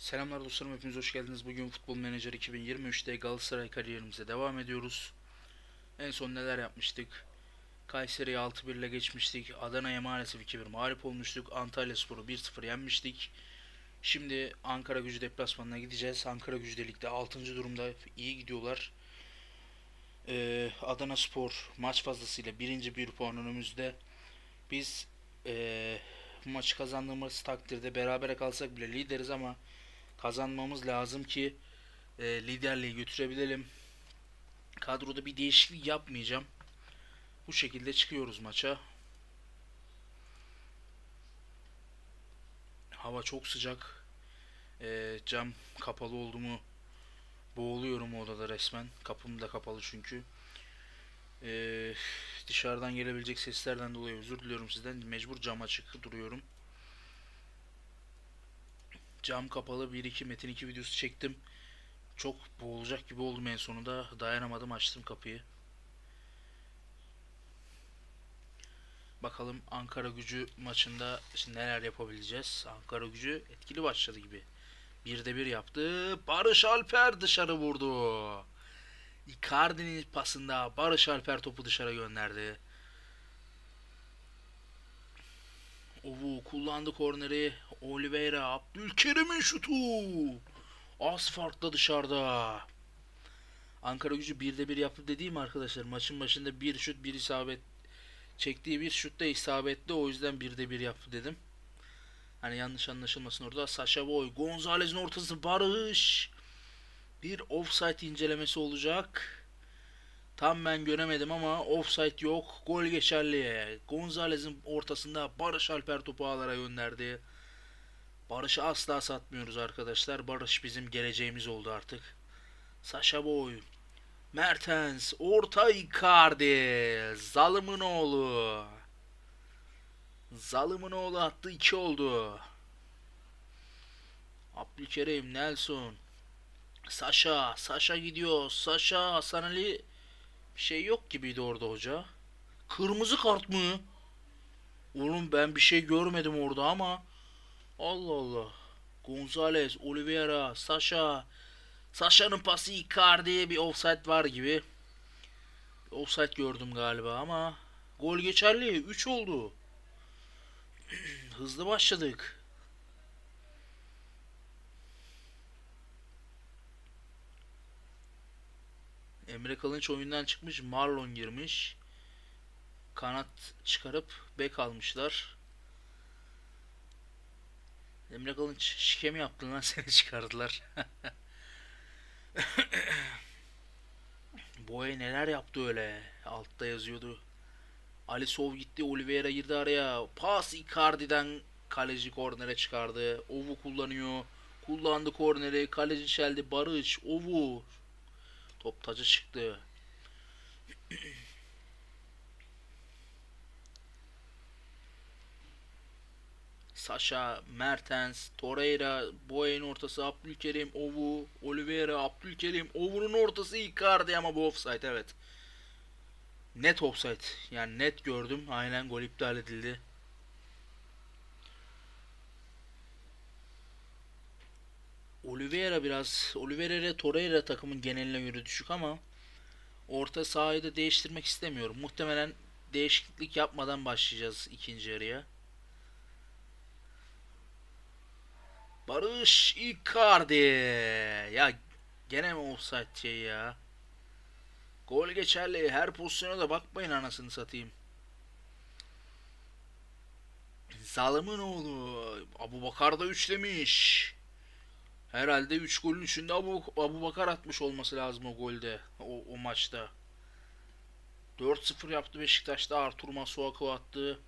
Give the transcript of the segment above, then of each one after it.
Selamlar dostlarım hepiniz hoş geldiniz. Bugün Futbol Manager 2023'te Galatasaray kariyerimize devam ediyoruz. En son neler yapmıştık? Kayseri'yi 6-1 ile geçmiştik. Adana'ya maalesef 2-1 mağlup olmuştuk. Antalya Sporu 1-0 yenmiştik. Şimdi Ankara Gücü deplasmanına gideceğiz. Ankara Gücü de ligde 6. durumda iyi gidiyorlar. Ee, Adana Spor maç fazlasıyla birinci bir puan önümüzde. Biz ee, maçı kazandığımız takdirde berabere kalsak bile lideriz ama kazanmamız lazım ki e, liderliği götürebilelim. Kadroda bir değişiklik yapmayacağım. Bu şekilde çıkıyoruz maça. Hava çok sıcak. E, cam kapalı oldu mu boğuluyorum odada resmen. Kapım da kapalı çünkü. E, dışarıdan gelebilecek seslerden dolayı özür diliyorum sizden. Mecbur cam açık duruyorum. Cam kapalı 1-2 Metin 2 videosu çektim. Çok boğulacak gibi oldum en sonunda. Dayanamadım açtım kapıyı. Bakalım Ankara gücü maçında şimdi neler yapabileceğiz. Ankara gücü etkili başladı gibi. Bir de bir yaptı. Barış Alper dışarı vurdu. Icardi'nin pasında Barış Alper topu dışarı gönderdi. Ovu kullandı korneri. Oliveira Abdülkerim'in şutu. Az farkla dışarıda. Ankara gücü 1'de 1 yaptı dediğim arkadaşlar. Maçın başında bir şut bir isabet çektiği bir şut da isabetli. O yüzden 1'de 1 yaptı dedim. Hani yanlış anlaşılmasın orada. Sasha Boy, Gonzalez'in ortası Barış. Bir offside incelemesi olacak. Tam ben göremedim ama offside yok. Gol geçerli. Gonzalez'in ortasında Barış Alper topu ağlara gönderdi. Barış'ı asla satmıyoruz arkadaşlar. Barış bizim geleceğimiz oldu artık. Sasha Boy. Mertens. Orta Icardi. Zalımın oğlu. Zalımın oğlu attı. 2 oldu. Abdülkerim. Nelson. Sasha. Sasha gidiyor. Sasha. Hasan Ali. Bir şey yok gibiydi orada hoca. Kırmızı kart mı? Oğlum ben bir şey görmedim orada ama. Allah Allah. Gonzalez, Oliveira, Sasha. Sasha'nın pası Icardi'ye bir offside var gibi. Offside gördüm galiba ama. Gol geçerli. 3 oldu. Hızlı başladık. Emre Kılınç oyundan çıkmış. Marlon girmiş. Kanat çıkarıp bek almışlar. Emre Kılınç şike mi yaptın lan seni çıkardılar. Boya neler yaptı öyle. Altta yazıyordu. Ali Sov gitti. Oliveira girdi araya. Pas Icardi'den kaleci kornere çıkardı. Ovu kullanıyor. Kullandı korneri. Kaleci çeldi. Barış. Ovu. Top tacı çıktı. Sasha, Mertens, Torreira, Boya'nın ortası Abdülkerim, Ovu, Oliveira, Abdülkerim, Ovu'nun ortası Icardi ama bu offside evet. Net offside. Yani net gördüm. Aynen gol iptal edildi. Oliveira biraz Oliveira ile Torreira takımın geneline göre düşük ama orta sahayı da değiştirmek istemiyorum. Muhtemelen değişiklik yapmadan başlayacağız ikinci yarıya. Barış Icardi. Ya gene mi offside şey ya? Gol geçerli. Her pozisyona da bakmayın anasını satayım. Zalımın oğlu. Abu Bakar da üçlemiş. Herhalde 3 golün içinde Abu, Abu Bakar atmış olması lazım o golde. O, o maçta. 4-0 yaptı Beşiktaş'ta. Artur Masuaku attı.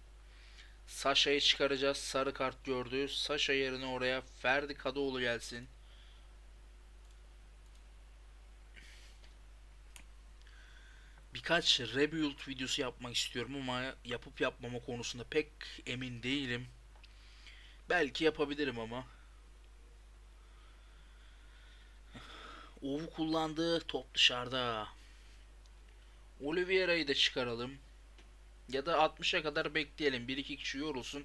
Sasha'yı çıkaracağız. Sarı kart gördü. Sasha yerine oraya Ferdi Kadıoğlu gelsin. Birkaç rebuild videosu yapmak istiyorum ama yapıp yapmama konusunda pek emin değilim. Belki yapabilirim ama. Ovu kullandı. Top dışarıda. Oliveira'yı da çıkaralım. Ya da 60'a kadar bekleyelim. 1-2 kişi yorulsun.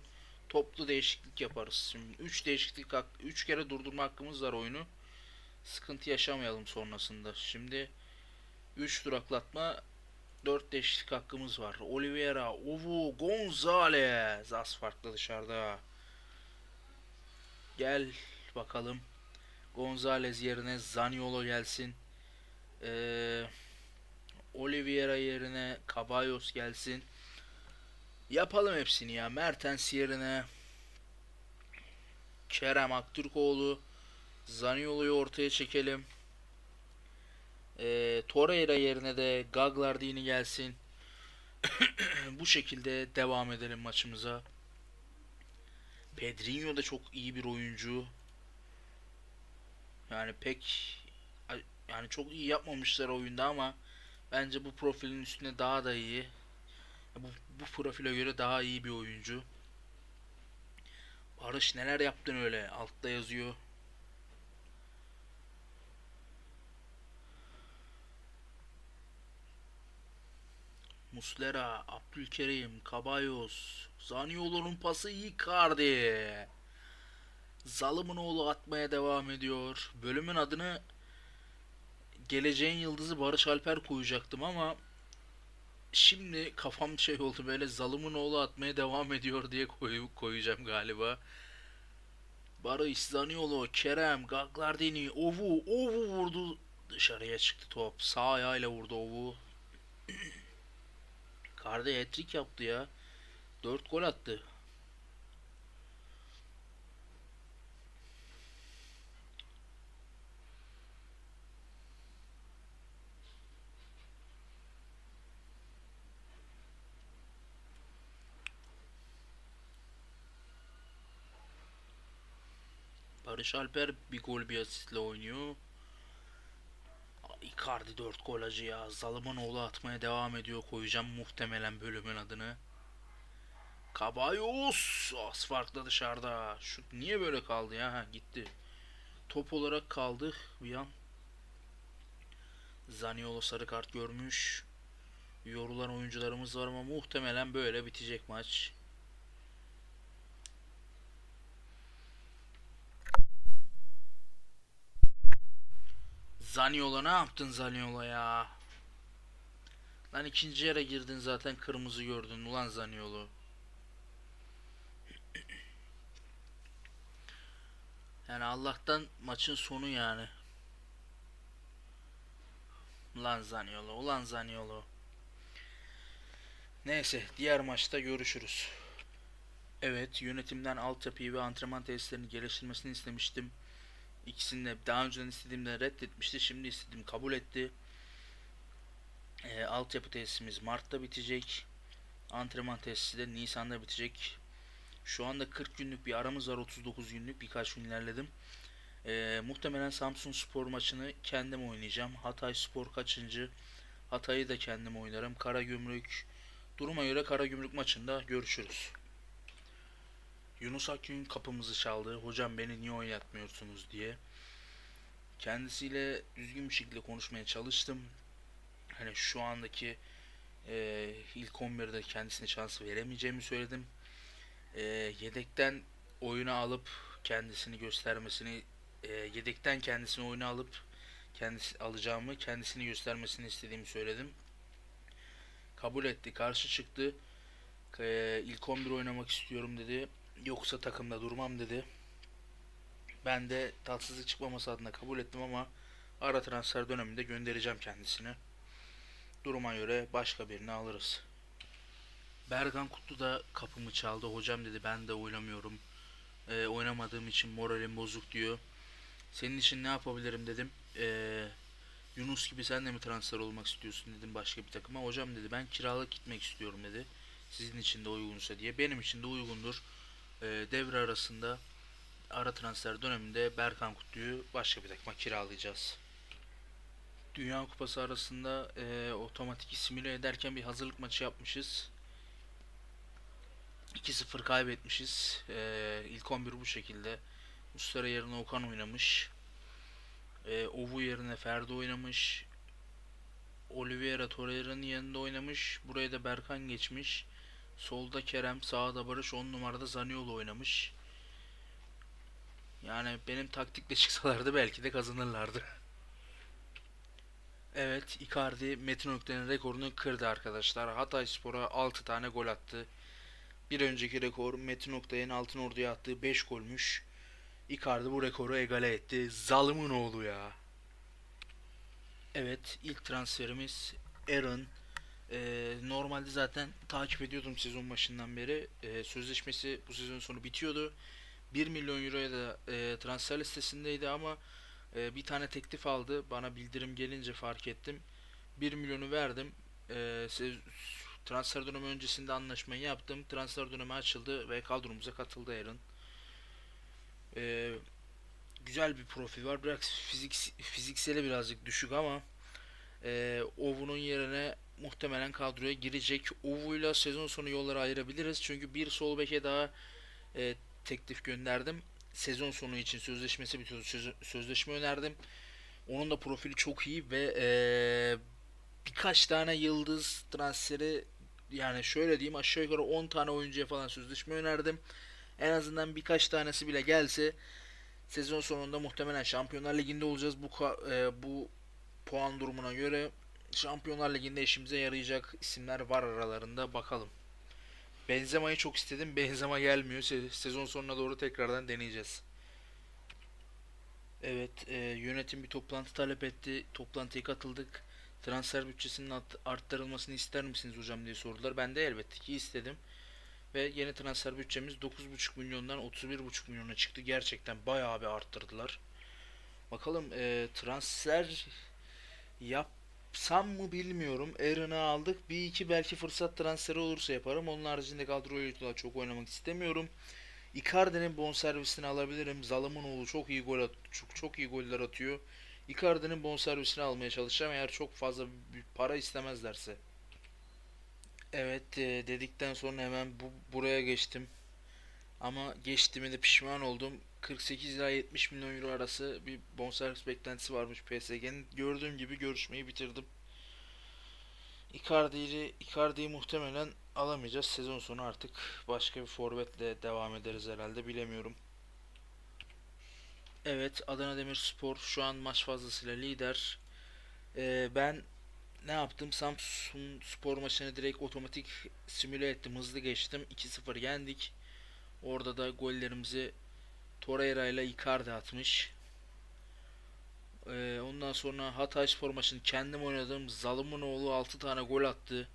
toplu değişiklik yaparız. Şimdi 3 değişiklik 3 kere durdurma hakkımız var oyunu. Sıkıntı yaşamayalım sonrasında. Şimdi 3 duraklatma 4 değişiklik hakkımız var. Oliveira, Ovu, Gonzalez. Az farklı dışarıda. Gel bakalım. Gonzalez yerine Zaniolo gelsin. Ee, Oliveira yerine Caballos gelsin. Yapalım hepsini ya. Mertens yerine Kerem Aktürkoğlu Zaniolo'yu ortaya çekelim. Ee, Torreira yerine de Gaglardini gelsin. Bu şekilde devam edelim maçımıza. Pedrinho da çok iyi bir oyuncu. Yani pek yani çok iyi yapmamışlar oyunda ama bence bu profilin üstüne daha da iyi. Bu, bu profile göre daha iyi bir oyuncu. Barış neler yaptın öyle? Altta yazıyor. Muslera, Abdülkerim, Kabayos, Zaniolo'nun pası Icardi. Zalımın oğlu atmaya devam ediyor. Bölümün adını Geleceğin Yıldızı Barış Alper koyacaktım ama şimdi kafam şey oldu böyle Zalımın oğlu atmaya devam ediyor diye koy, koyacağım galiba. Barış, Zaniolo, Kerem, Gaglardini, Ovu, Ovu vurdu. Dışarıya çıktı top. Sağ ayağıyla vurdu Ovu. Karda hat-trick yaptı ya. 4 gol attı. Barış Alper bir gol bir asistle oynuyor. Icardi 4 gol acı ya. Zalımın oğlu atmaya devam ediyor. Koyacağım muhtemelen bölümün adını. Kabayos az farkla dışarıda. Şu niye böyle kaldı ya? Ha, gitti. Top olarak kaldı bir an. Zaniolo sarı kart görmüş. Yorulan oyuncularımız var ama muhtemelen böyle bitecek maç. Zaniolo ne yaptın Zaniolo ya? Lan ikinci yere girdin zaten kırmızı gördün ulan Zaniolo. Yani Allah'tan maçın sonu yani. Ulan Zaniolo, ulan Zaniolo. Neyse diğer maçta görüşürüz. Evet yönetimden altyapıyı ve antrenman tesislerini geliştirmesini istemiştim. İkisini de daha önceden istediğimde reddetmişti. Şimdi istedim kabul etti. E, altyapı tesisimiz Mart'ta bitecek. Antrenman tesisi de Nisan'da bitecek. Şu anda 40 günlük bir aramız var. 39 günlük birkaç gün ilerledim. E, muhtemelen Samsun Spor maçını kendim oynayacağım. Hatay Spor kaçıncı? Hatay'ı da kendim oynarım. Karagümrük duruma göre Karagümrük maçında görüşürüz. Yunus Akgün kapımızı çaldı. Hocam beni niye oynatmıyorsunuz diye. Kendisiyle düzgün bir şekilde konuşmaya çalıştım. Hani şu andaki e, ilk 11'de kendisine şans veremeyeceğimi söyledim. E, yedekten oyuna alıp kendisini göstermesini e, yedekten kendisini oyuna alıp kendisi alacağımı kendisini göstermesini istediğimi söyledim. Kabul etti. Karşı çıktı. E, ilk 11 oynamak istiyorum dedi. Yoksa takımda durmam dedi. Ben de tatsızlık çıkmaması adına kabul ettim ama ara transfer döneminde göndereceğim kendisini. Duruma göre başka birini alırız. Bergan Kutlu da kapımı çaldı. Hocam dedi ben de oynamıyorum. Ee, oynamadığım için moralim bozuk diyor. Senin için ne yapabilirim dedim. Ee, Yunus gibi sen de mi transfer olmak istiyorsun dedim başka bir takıma. Hocam dedi ben kiralık gitmek istiyorum dedi. Sizin için de uygunsa diye. Benim için de uygundur. Ee, devre arasında ara transfer döneminde Berkan Kutlu'yu başka bir takıma kiralayacağız. Dünya Kupası arasında e, otomatik simüle ederken bir hazırlık maçı yapmışız. 2-0 kaybetmişiz. E, ilk 11 bu şekilde. Mustara yerine Okan oynamış. E, Ovu yerine Ferdi oynamış. Oliveira Torreira'nın yanında oynamış. Buraya da Berkan geçmiş. Solda Kerem, sağda Barış, 10 numarada Zaniolo oynamış. Yani benim taktikle çıksalardı belki de kazanırlardı. Evet, Icardi Metin Oktay'ın rekorunu kırdı arkadaşlar. Hatayspor'a 6 tane gol attı. Bir önceki rekor Metin Oktay'ın Altın Ordu'ya attığı 5 golmüş. Icardi bu rekoru egale etti. Zalımın oğlu ya. Evet, ilk transferimiz Aaron. Ee, normalde zaten takip ediyordum sezon başından beri. Ee, sözleşmesi bu sezon sonu bitiyordu. 1 milyon euroya da e, transfer listesindeydi ama e, bir tane teklif aldı. Bana bildirim gelince fark ettim. 1 milyonu verdim. E, transfer dönemi öncesinde anlaşmayı yaptım. Transfer dönemi açıldı ve kadromuza katıldı Aaron. E, güzel bir profil var. Biraz fizik fizikseli birazcık düşük ama e, Ovu'nun yerine muhtemelen kadroya girecek. Ovu'yla sezon sonu yolları ayırabiliriz. Çünkü bir sol beke daha e, teklif gönderdim. Sezon sonu için sözleşmesi bitiyordu. Söz- sözleşme önerdim. Onun da profili çok iyi ve e, birkaç tane yıldız transferi yani şöyle diyeyim aşağı yukarı 10 tane oyuncuya falan sözleşme önerdim. En azından birkaç tanesi bile gelse sezon sonunda muhtemelen Şampiyonlar Ligi'nde olacağız. Bu e, bu puan durumuna göre Şampiyonlar Ligi'nde işimize yarayacak isimler var aralarında bakalım. Benzema'yı çok istedim. Benzema gelmiyor. Se- Sezon sonuna doğru tekrardan deneyeceğiz. Evet, e, yönetim bir toplantı talep etti. Toplantıya katıldık. Transfer bütçesinin art- arttırılmasını ister misiniz hocam diye sordular. Ben de elbette ki istedim. Ve yeni transfer bütçemiz 9,5 milyondan 31,5 milyona çıktı. Gerçekten bayağı bir arttırdılar. Bakalım e, transfer yapsam mı bilmiyorum. Aaron'ı aldık. Bir iki belki fırsat transferi olursa yaparım. Onun haricinde kadroyla çok oynamak istemiyorum. Icardi'nin bonservisini alabilirim. Zalımınoğlu çok iyi gol at çok, çok iyi goller atıyor. Icardi'nin bonservisini almaya çalışacağım eğer çok fazla para istemezlerse. Evet e, dedikten sonra hemen bu buraya geçtim. Ama geçtiğime pişman oldum. 48 ila 70 milyon euro arası bir bonservis beklentisi varmış PSG'nin. Gördüğüm gibi görüşmeyi bitirdim. Icardi'yi Icardi'yi muhtemelen alamayacağız. Sezon sonu artık başka bir forvetle devam ederiz herhalde bilemiyorum. Evet Adana Demirspor şu an maç fazlasıyla lider. Ee, ben ne yaptım? Samsun Spor maçını direkt otomatik simüle ettim. Hızlı geçtim. 2-0 yendik. Orada da gollerimizi Torreira ile Icardi atmış. Ee, ondan sonra Hatayspor maçını kendim oynadım. Zalımınoğlu 6 tane gol attı.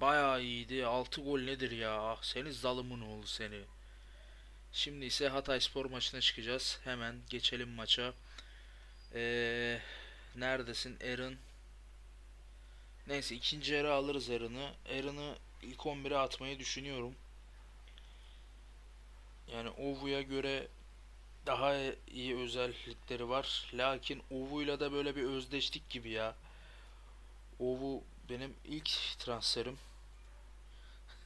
Bayağı iyiydi. 6 gol nedir ya? Ah, Seni Zalımınoğlu seni. Şimdi ise Hatayspor maçına çıkacağız. Hemen geçelim maça. Ee, neredesin Aaron? Neyse ikinci yarı alırız Aaron'ı. Aaron'ı ilk 11'e atmayı düşünüyorum. Yani Ovu'ya göre daha iyi özellikleri var. Lakin Ovu'yla da böyle bir özdeştik gibi ya. Ovu benim ilk transferim.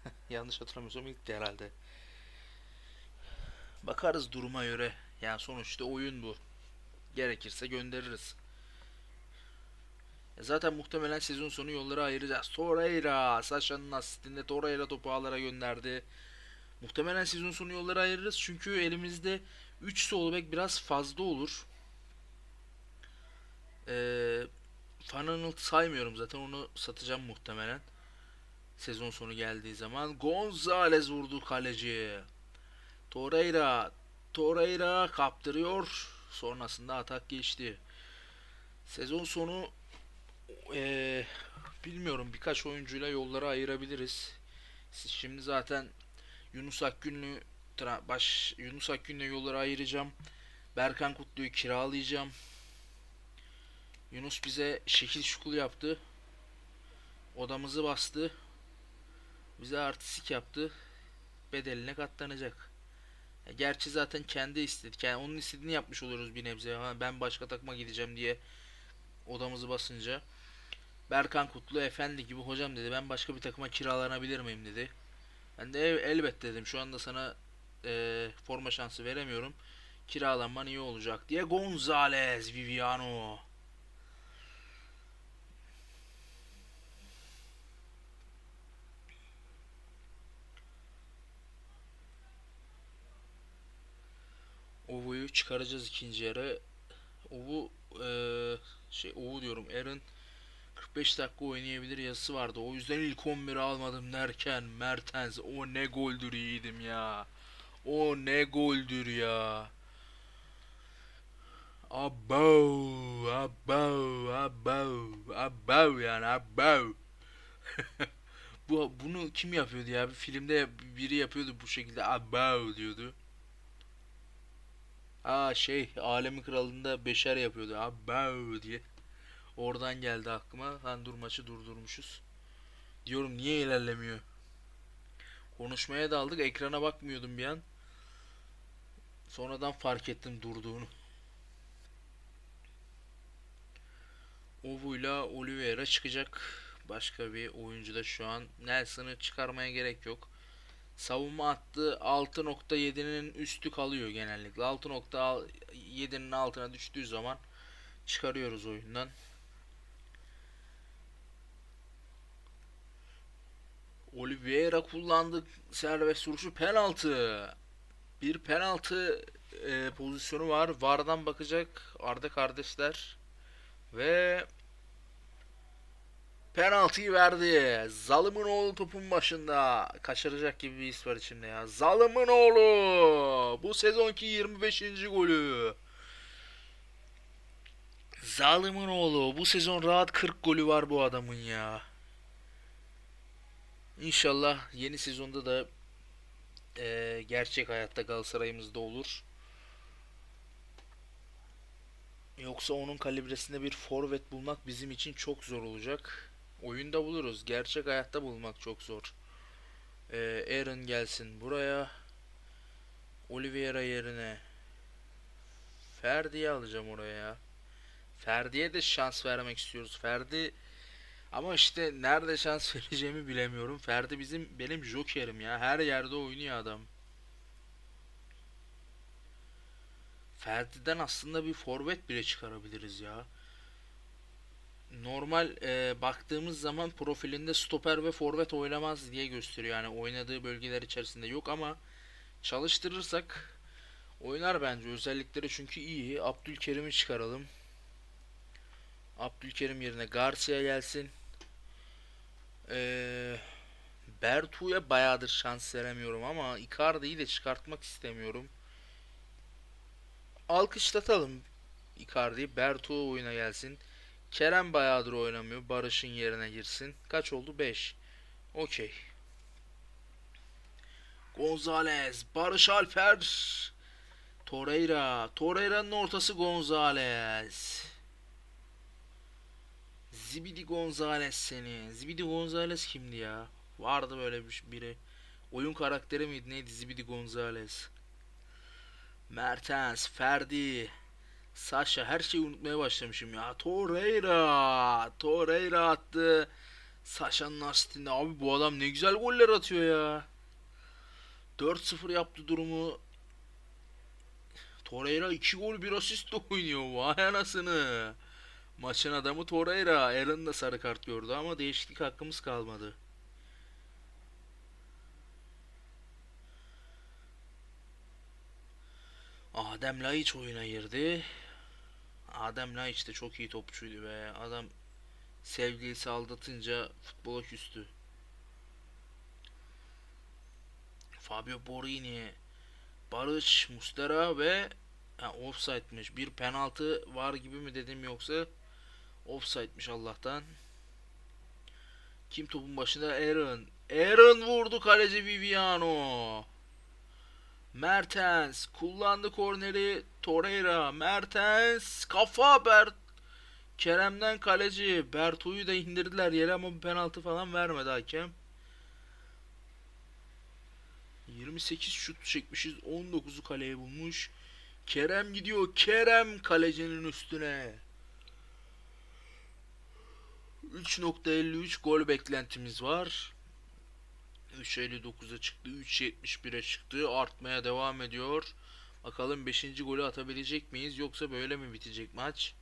Yanlış hatırlamıyorsam ilkti herhalde. Bakarız duruma göre. Yani sonuçta oyun bu. Gerekirse göndeririz. E Zaten muhtemelen sezon sonu yolları ayıracağız. Torreira, Sasha'nın asistinde Torreira topu ağlara gönderdi. Muhtemelen sezon sonu yolları ayırırız çünkü elimizde 3 sol bek biraz fazla olur. Ee, Fananıl saymıyorum zaten onu satacağım muhtemelen. Sezon sonu geldiği zaman. Gonzalez vurdu kaleci. Torreira. Torreira kaptırıyor. Sonrasında atak geçti. Sezon sonu ee, bilmiyorum birkaç oyuncuyla yolları ayırabiliriz. Şimdi zaten Yunus Akgün'ü tra- baş Yunus Akgün'le yolları ayıracağım. Berkan Kutlu'yu kiralayacağım. Yunus bize şekil şukul yaptı. Odamızı bastı. Bize artistik yaptı. Bedeline katlanacak. Gerçi zaten kendi istedi. Yani onun istediğini yapmış oluyoruz bir nebze. Ha, ben başka takıma gideceğim diye odamızı basınca. Berkan Kutlu efendi gibi hocam dedi. Ben başka bir takıma kiralanabilir miyim dedi. Ben de elbet dedim şu anda sana e, forma şansı veremiyorum. Kiralanman iyi olacak diye. Gonzales Viviano. Ovu'yu çıkaracağız ikinci yere. Ovu e, şey Ovu diyorum. Aaron 45 dakika oynayabilir yazısı vardı. O yüzden ilk 11'i almadım derken Mertens o ne goldür yiğidim ya. O ne goldür ya. Abo, abo, abo, abo yani abo. Bu bunu kim yapıyordu ya? Bir filmde biri yapıyordu bu şekilde abo diyordu. Aa şey Alemi Kralı'nda Beşer yapıyordu. Abo diye. Oradan geldi aklıma. Lan dur maçı durdurmuşuz. Diyorum niye ilerlemiyor? Konuşmaya daldık. Ekrana bakmıyordum bir an. Sonradan fark ettim durduğunu. Ovu'yla Oliveira çıkacak. Başka bir oyuncu da şu an. Nelson'ı çıkarmaya gerek yok. Savunma hattı 6.7'nin üstü kalıyor genellikle. 6.7'nin altına düştüğü zaman çıkarıyoruz oyundan. Oliveira kullandı serbest vuruşu penaltı. Bir penaltı e, pozisyonu var. VAR'dan bakacak Arda kardeşler. Ve penaltıyı verdi. Zalımın oğlu topun başında. Kaçıracak gibi bir his var içimde ya. Zalımın oğlu. Bu sezonki 25. golü. Zalımın oğlu. Bu sezon rahat 40 golü var bu adamın ya. İnşallah yeni sezonda da e, gerçek hayatta Galatasaray'ımızda olur. Yoksa onun kalibresinde bir forvet bulmak bizim için çok zor olacak. Oyunda buluruz. Gerçek hayatta bulmak çok zor. Ee, Aaron gelsin buraya. Oliveira yerine Ferdi'yi alacağım oraya. Ferdi'ye de şans vermek istiyoruz. Ferdi ama işte nerede şans vereceğimi bilemiyorum. Ferdi bizim benim jokerim ya. Her yerde oynuyor adam. Ferdi'den aslında bir forvet bile çıkarabiliriz ya. Normal e, baktığımız zaman profilinde stoper ve forvet oynamaz diye gösteriyor. Yani oynadığı bölgeler içerisinde yok ama çalıştırırsak oynar bence. Özellikleri çünkü iyi. Abdülkerim'i çıkaralım. Abdülkerim yerine Garcia gelsin. Ee, Bertu'ya bayağıdır şans veremiyorum ama Icardi'yi de çıkartmak istemiyorum. Alkışlatalım Icardi'yi. Bertu oyuna gelsin. Kerem bayağıdır oynamıyor. Barış'ın yerine girsin. Kaç oldu? 5. Okey. Gonzalez. Barış Alper. Torreira. Torreira'nın ortası Gonzalez. Zibidi Gonzalez seni. Zibidi Gonzalez kimdi ya? Vardı böyle bir biri. Oyun karakteri miydi neydi Zibidi Gonzalez? Mertens, Ferdi, Sasha her şeyi unutmaya başlamışım ya. Torreira, Torreira attı. Sasha'nın asistinde abi bu adam ne güzel goller atıyor ya. 4-0 yaptı durumu. Torreira 2 gol 1 asist de oynuyor. Vay anasını. Maçın adamı Torreira. Aaron da sarı kart gördü ama değişiklik hakkımız kalmadı. Adem Laiç oyuna girdi. Adem Laiç de çok iyi topçuydu be. Adam sevgilisi aldatınca futbola küstü. Fabio Borini, Barış, Mustera ve ha, offside'miş. Bir penaltı var gibi mi dedim yoksa offside'miş Allah'tan. Kim topun başında? Aaron. Aaron vurdu kaleci Viviano. Mertens kullandı korneri Torreira Mertens kafa Bert Kerem'den kaleci Bertu'yu da indirdiler yere ama bir penaltı falan vermedi hakem 28 şut çekmişiz 19'u kaleye bulmuş Kerem gidiyor Kerem kalecinin üstüne 3.53 gol beklentimiz var 3.59'a çıktı. 3.71'e çıktı. Artmaya devam ediyor. Bakalım 5. golü atabilecek miyiz yoksa böyle mi bitecek maç?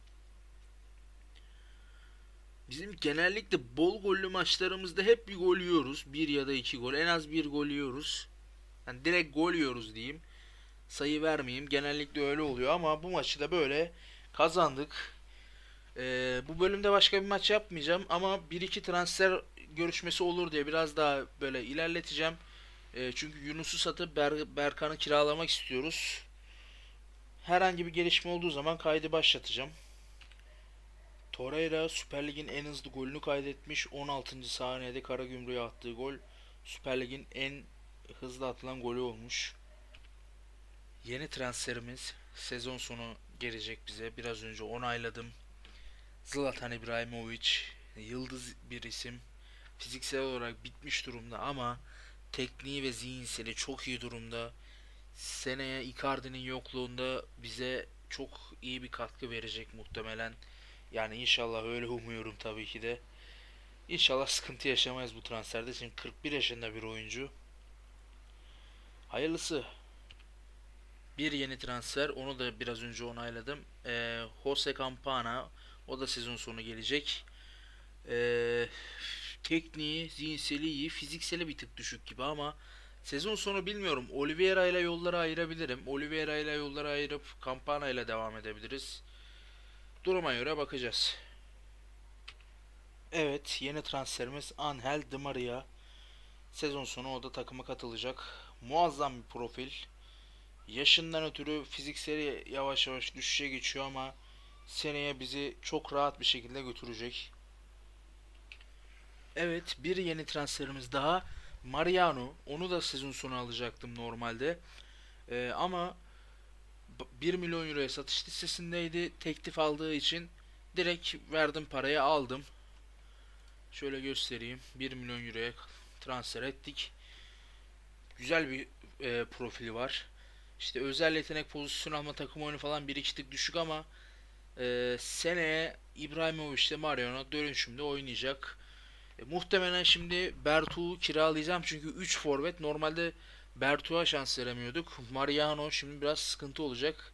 Bizim genellikle bol gollü maçlarımızda hep bir gol yiyoruz. Bir ya da iki gol. En az bir gol yiyoruz. Yani direkt gol yiyoruz diyeyim. sayı vermeyeyim. Genellikle öyle oluyor ama bu maçı da böyle kazandık. Ee, bu bölümde başka bir maç yapmayacağım ama 1-2 transfer görüşmesi olur diye biraz daha böyle ilerleteceğim. Ee, çünkü Yunus'u satıp Ber- Berkan'ı kiralamak istiyoruz. Herhangi bir gelişme olduğu zaman kaydı başlatacağım. Torreira Süper Lig'in en hızlı golünü kaydetmiş. 16. saniyede Karagümrük'e attığı gol Süper Lig'in en hızlı atılan golü olmuş. Yeni transferimiz sezon sonu gelecek bize. Biraz önce onayladım. Zlatan İbrahimovic yıldız bir isim. Fiziksel olarak bitmiş durumda ama tekniği ve zihinseli çok iyi durumda. Seneye Icardi'nin yokluğunda bize çok iyi bir katkı verecek muhtemelen. Yani inşallah öyle umuyorum tabii ki de. İnşallah sıkıntı yaşamayız bu transferde. Şimdi 41 yaşında bir oyuncu. Hayırlısı. Bir yeni transfer. Onu da biraz önce onayladım. Ee, Jose Campana. O da sezon sonu gelecek. Ee, tekniği, zihinseli iyi. Fizikseli bir tık düşük gibi ama sezon sonu bilmiyorum. Oliveira ile yolları ayırabilirim. Oliveira ile yolları ayırıp Campana ile devam edebiliriz. Duruma göre bakacağız. Evet, yeni transferimiz Angel Di Maria. Sezon sonu o da takıma katılacak. Muazzam bir profil. Yaşından ötürü fizikseli yavaş yavaş düşüşe geçiyor ama seneye bizi çok rahat bir şekilde götürecek. Evet, bir yeni transferimiz daha. Mariano. Onu da sezon sonu alacaktım normalde. Ee, ama b- 1 milyon euroya satış listesindeydi. Teklif aldığı için direkt verdim parayı aldım. Şöyle göstereyim. 1 milyon euroya transfer ettik. Güzel bir e, profili var. İşte özel yetenek pozisyon alma takım oyunu falan bir iki tık düşük ama e, seneye İbrahimovic ile Mariano dönüşümde oynayacak. E, muhtemelen şimdi Bertu'yu kiralayacağım çünkü 3 forvet normalde Bertu'ya şans veremiyorduk. Mariano şimdi biraz sıkıntı olacak.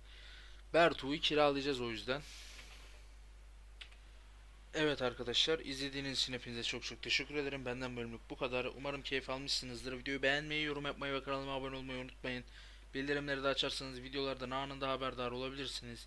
Bertu'yu kiralayacağız o yüzden. Evet arkadaşlar izlediğiniz için hepinize çok çok teşekkür ederim. Benden bölümlük bu kadar. Umarım keyif almışsınızdır. Videoyu beğenmeyi, yorum yapmayı ve kanalıma abone olmayı unutmayın. Bildirimleri de açarsanız videolardan anında haberdar olabilirsiniz.